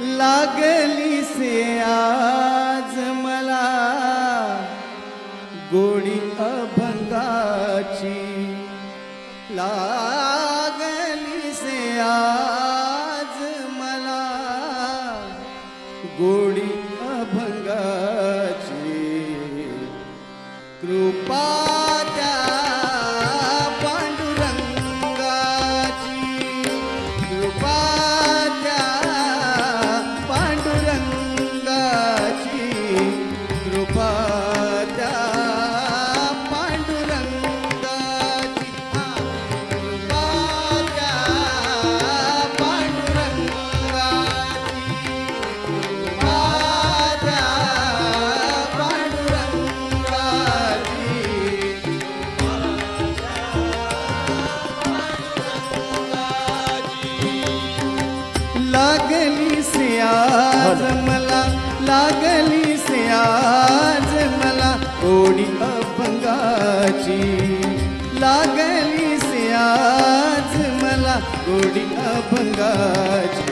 लागली से आज मला गोडी अभंगाची. लागली से आज मला गोडी लागली से आज मला लागली से आज मला ओढी अभंगाची लागली से आज मला गोडी अभंगाची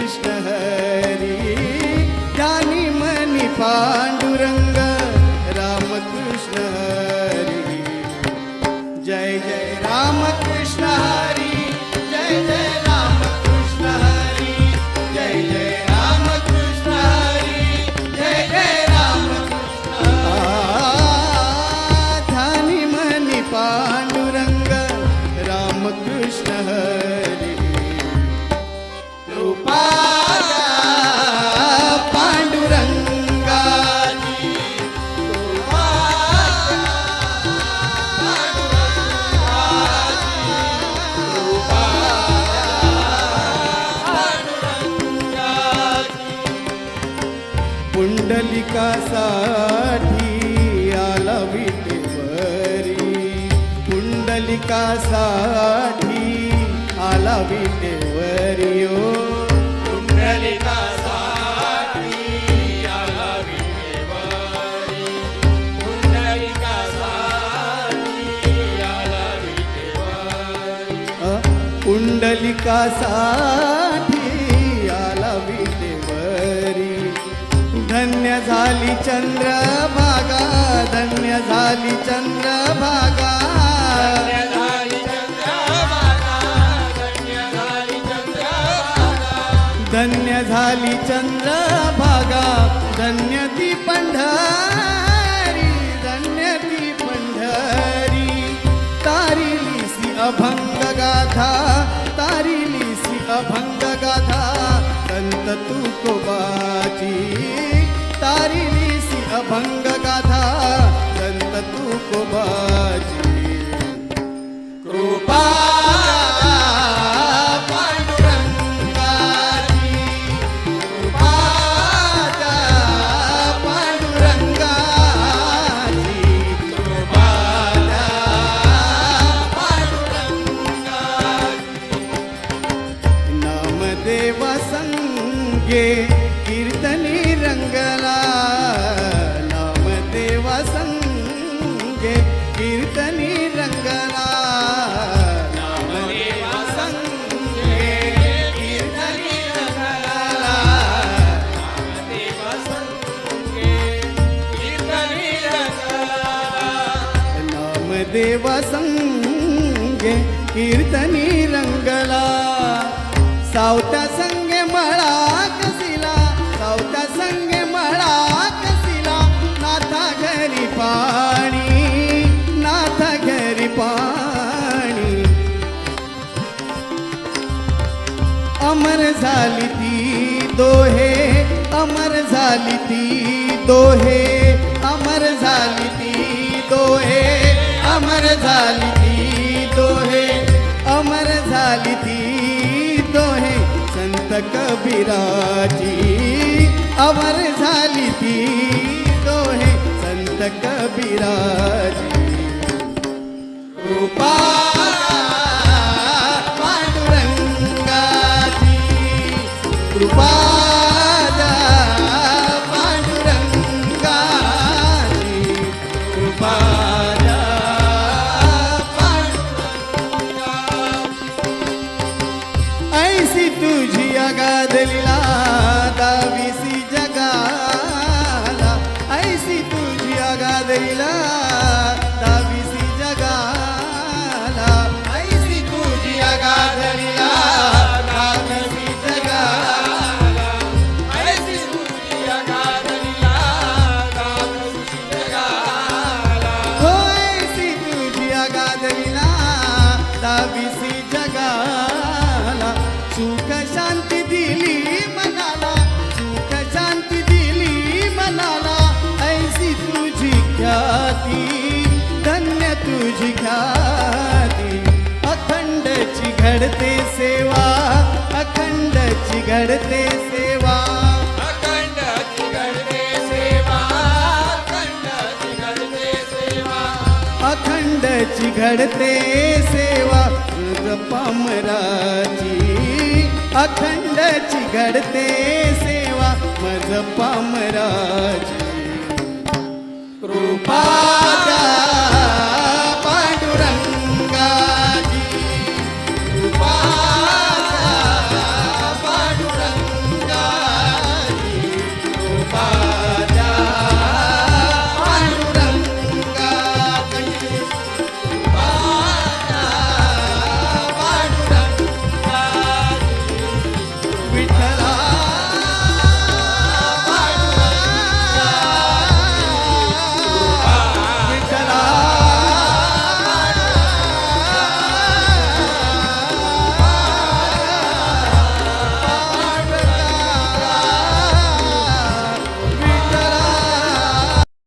रामकृष्ण हरी ध्यानी मनी पांडुरंग पुंडलिकासाठी आला विटेवरी. पुंडलिकासाठी आला विटेवरी ओ. पुंडलिकासाठी आला विटेवरी. पुंडलिकासाठी आला धन्य झाली चंद्रभागा धन्य झाली चंद्रभागा. धन्य झाली चंद्रभागा धन्य ती पंढरी धन्य ती पंढरी. तारिलीसी अभंग गाथा কবা संगे कीर्तनी रंगला। नामदेव संगे कीर्तनी रंगला। नामदेव झाली ती दोहे अमर झाली ती दोहे अमर झाली ती दोहे अमर झाली ती दोहे अमर झाली ती दोहे संत कबीराची अमर झाली ती दोहे संत कबीराची. रूपा कृपा पांडुरंगाची कृपा ऐसी तुझी अगाधलीला सुख शांती दिली मनाला सुख शांती दिली मनाला. ऐसी तुझी ख्याती धन्य तुझी ख्याती. अखंडची घडते सेवा अखंडची घडते सेवा. अखंडची घडते सेवा अखंडची घडते सेवा. अखंड चिघडते सेवा. मज पामराज. कृपा